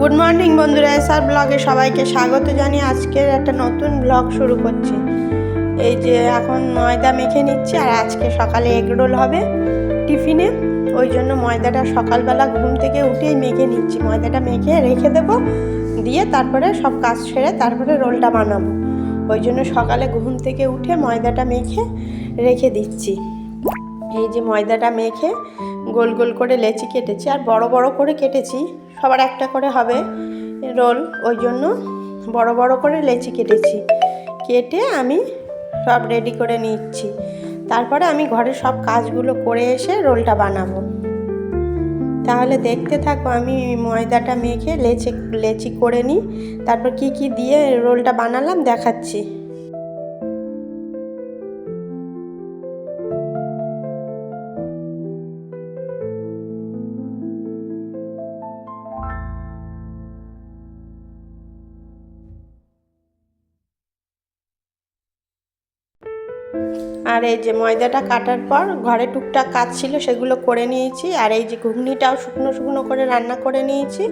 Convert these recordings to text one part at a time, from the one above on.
Good morning বন্ধুরা, SR ব্লগে সবাইকে স্বাগত জানিয়ে আজকের একটা নতুন ব্লগ শুরু করছি। এই যে এখন ময়দা মেখে নিচ্ছি, আর আজকে সকালে এগ রোল হবে টিফিনে। ওই জন্য ময়দাটা সকালবেলা ঘুম থেকে উঠেই মেখে নিচ্ছি। ময়দাটা মেখে রেখে দেবো, দিয়ে তারপরে সব কাজ সেরে তারপরে রোলটা বানাবো। ওই জন্য সকালে ঘুম থেকে উঠে ময়দাটা মেখে রেখে দিচ্ছি। এই যে ময়দাটা মেখে গোল গোল করে লেচি কেটেছি, আর বড় বড় করে কেটেছি। সবার একটা করে হবে রোল, ওই জন্য বড় বড় করে লেচি কেটেছি। কেটে আমি সব রেডি করে নিচ্ছি। তারপরে আমি ঘরে সব কাজগুলো করে এসে রোলটা বানাবো। তাহলে দেখতে থাকো, আমি ময়দাটা মেখে লেচি লেচি করে নিই। তারপর কি কি দিয়ে রোলটা বানালাম দেখাচ্ছি। আর এই যে ময়দাটা কাটার পর ঘরে টুকটাক কাজ ছিল, সেগুলো করে নিয়েছি। আর এই যে ঘুগনিটাও শুকনো শুকনো করে রান্না করে নিয়েছি।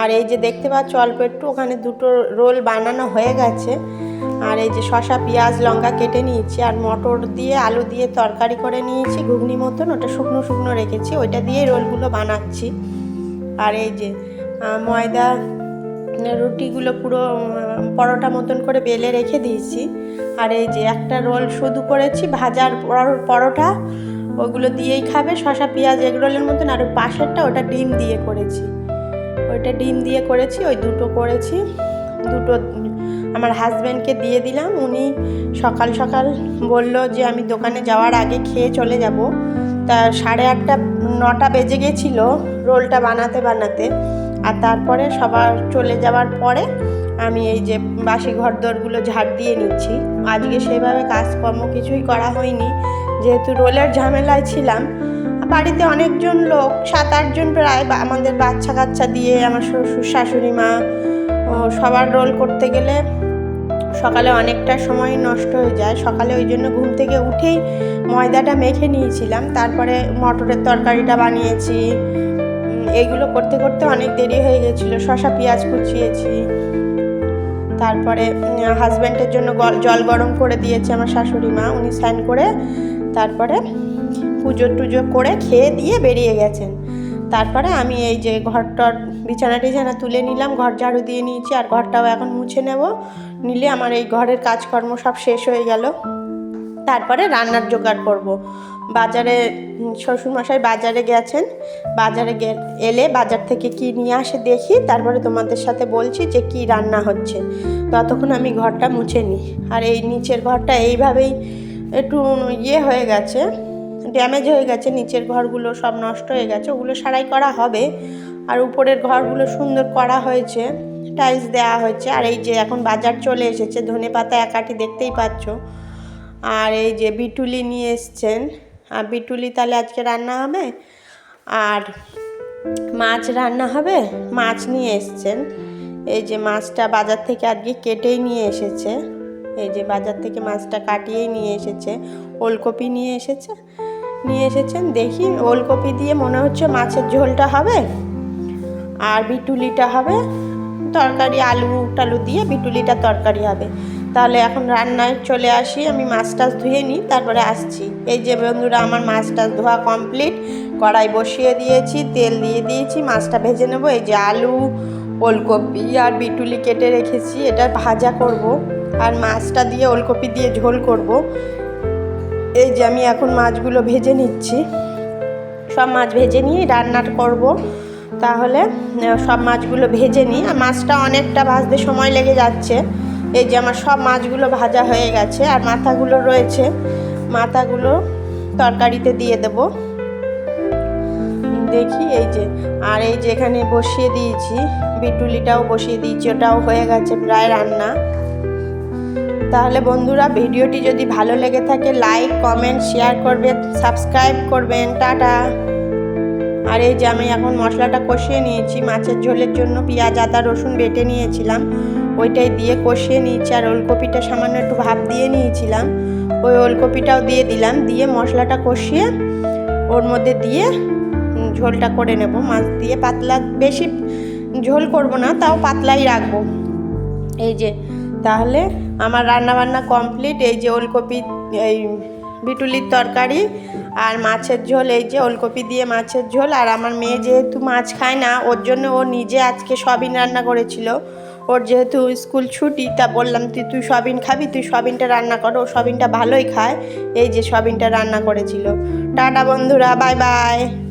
আর এই যে দেখতে পাচ্ছ অল্প একটু, ওখানে দুটো রোল বানানো হয়ে গেছে। আর এই যে শশা পেঁয়াজ, লঙ্কা কেটে নিয়েছি। আর মটর দিয়ে আলু দিয়ে তরকারি করে নিয়েছি, ঘুগনি মতন। ওটা শুকনো শুকনো রেখেছি, ওইটা দিয়েই রোলগুলো বানাচ্ছি। আর এই যে ময়দা রুটিগুলো পুরো পরোটা মতন করে বেলে রেখে দিয়েছি। আর এই যে একটা রোল শুধু করেছি, ভাজার পরোটা, ওগুলো দিয়েই খাবে শশা পেঁয়াজ এগ রোলের মতন, আর পাশেরটা ওটা ডিম দিয়ে করেছি। ওইটা ডিম দিয়ে করেছি, ওই দুটো করেছি। দুটো, আমার হাজব্যান্ডকে দিয়ে দিলাম, উনি সকাল সকাল বলল যে আমি দোকানে যাওয়ার আগে খেয়ে চলে যাব। তা সাড়ে আটটা, নটা বেজে গেছিল রোলটা বানাতে বানাতে। আর তারপরে সবার চলে যাওয়ার পরে আমি এই যে বাসি ঘর দরগুলো ঝাড় দিয়ে নিচ্ছি। আজকে সেভাবে কাজকর্ম কিছুই করা হয়নি। যেহেতু রোলের ঝামেলায় ছিলাম, বাড়িতে অনেকজন লোক, সাত আটজন প্রায় আমাদের বাচ্চা কাচ্চা দিয়ে আমার শ্বশুর, শাশুড়ি, মা সবার রোল করতে গেলে সকালে অনেকটা সময় নষ্ট হয়ে যায়। সকালে ওই জন্য ঘুম থেকে উঠেই ময়দাটা মেখে নিয়েছিলাম। তারপরে মটরের তরকারিটা বানিয়েছি এগুলো করতে করতে অনেক দেরি হয়ে গেছিল। শশা পেঁয়াজ কুচিয়েছি। তারপরে হাজব্যান্ডের জন্য জল গরম করে দিয়েছে আমার শাশুড়ি মা। উনি স্নান করে তারপরে পুজো টুজো করে খেয়ে দিয়ে বেরিয়ে গেছেন। তারপরে আমি এই যে ঘরটর বিছানা টিছানা তুলে নিলাম, ঘর ঝাড়ু দিয়ে নিয়েছি আর ঘরটাও এখন মুছে নেব। নিলে আমার এই ঘরের কাজকর্ম সব শেষ হয়ে গেল। তারপরে রান্নার জোগাড় করব। বাজারে শ্বশুরমশাই বাজারে গেছেন। বাজারে এলে বাজার থেকে কি নিয়ে আসে দেখি। তারপরে তোমাদের সাথে বলছি যে কি রান্না হচ্ছে। ততক্ষণ আমি ঘরটা মুছে নিই। আর এই নিচের ঘরটা এইভাবেই একটু ইয়ে হয়ে গেছে, ড্যামেজ হয়ে গেছে। নিচের ঘরগুলো সব নষ্ট হয়ে গেছে। ওগুলো সারাই করা হবে। আর উপরের ঘরগুলো সুন্দর করা হয়েছে। টাইলস দেওয়া হয়েছে। আর এই যে এখন বাজার চলে এসেছে। ধনে পাতা একাটি দেখতেই পাচ্ছ। আর এই যে বিটুলি নিয়ে এসছেন। আর বিটুলি তাহলে আজকে রান্না হবে? আর মাছ রান্না হবে? মাছ নিয়ে এসছেন। এই যে মাছটা বাজার থেকে আজকে কেটেই নিয়ে এসেছে। এই যে বাজার থেকে মাছটা কাটিয়েই নিয়ে এসেছে। ওলকপি নিয়ে এসেছে। নিয়ে এসেছেন। দেখি ওলকপি দিয়ে মনে হচ্ছে মাছের ঝোলটা হবে। আর বিটুলিটা হবে। তরকারি আলু টালু দিয়ে বিটুলিটা তরকারি হবে। তাহলে এখন রান্নায় চলে আসি, আমি মাছ টাছ ধুয়ে নিই, তারপরে আসছি। এই যে বন্ধুরা, আমার মাছ টাছ ধোয়া কমপ্লিট, কড়াই বসিয়ে দিয়েছি, তেল দিয়ে দিয়েছি, মাছটা ভেজে নেব। এই যে আলু, ওলকপি আর বিটুলি কেটে রেখেছি, এটা ভাজা করব। আর মাছটা দিয়ে ওলকপি দিয়ে ঝোল করব। এই যে আমি এখন মাছগুলো ভেজে নিচ্ছি। সব মাছ ভেজে নিয়ে রান্না করব। তাহলে, সব মাছগুলো ভেজে নিই। আর মাছটা অনেকটা ভাজতে সময় লেগে যাচ্ছে। এই যে আমার সব মাছগুলো ভাজা হয়ে গেছে আর মাথাগুলো রয়েছে, মাথাগুলো তরকারিতে দিয়ে দেব। দেখি এই যে, আর এই যে এখানে বসিয়ে দিয়েছি, বিটুলিটাও বসিয়ে দিয়েছি, ওটাও হয়ে গেছে প্রায় রান্না। তাহলে বন্ধুরা ভিডিওটি যদি ভালো লেগে থাকে লাইক কমেন্ট শেয়ার করবেন সাবস্ক্রাইব করবেন, টাটা। আর এই যে আমি এখন মশলাটা কষিয়ে নিয়েছি, মাছের ঝোলের জন্য পেঁয়াজ, আদা, রসুন বেটে নিয়েছিলাম। ওইটাই দিয়ে কষিয়ে নিয়েছি আর ওলকপিটা সামান্য একটু ভাপ দিয়ে নিয়েছিলাম। ওই ওলকপিটাও দিয়ে দিলাম, দিয়ে মশলাটা কষিয়ে ওর মধ্যে দিয়ে ঝোলটা করে নেব। মাছ দিয়ে পাতলা, বেশি ঝোল করব না, তাও পাতলাই রাখব। এই যে, তাহলে আমার রান্না বান্না কমপ্লিট। এই যে ওলকপি, এই বিটুলির তরকারি আর মাছের ঝোল, এই যে ওলকপি দিয়ে মাছের ঝোল। আর আমার মেয়ে যেহেতু মাছ খায় না, ওর জন্য ও নিজে আজকে সবিন রান্না করেছিল। ওর যেহেতু স্কুল ছুটি, তা বললাম তুই তুই সবিন খাবি? তুই সবিনটা রান্না করো, ও সবিনটা ভালোই খায়। এই যে সবিনটা রান্না করেছিল। টাটা বন্ধুরা, বাই বাই।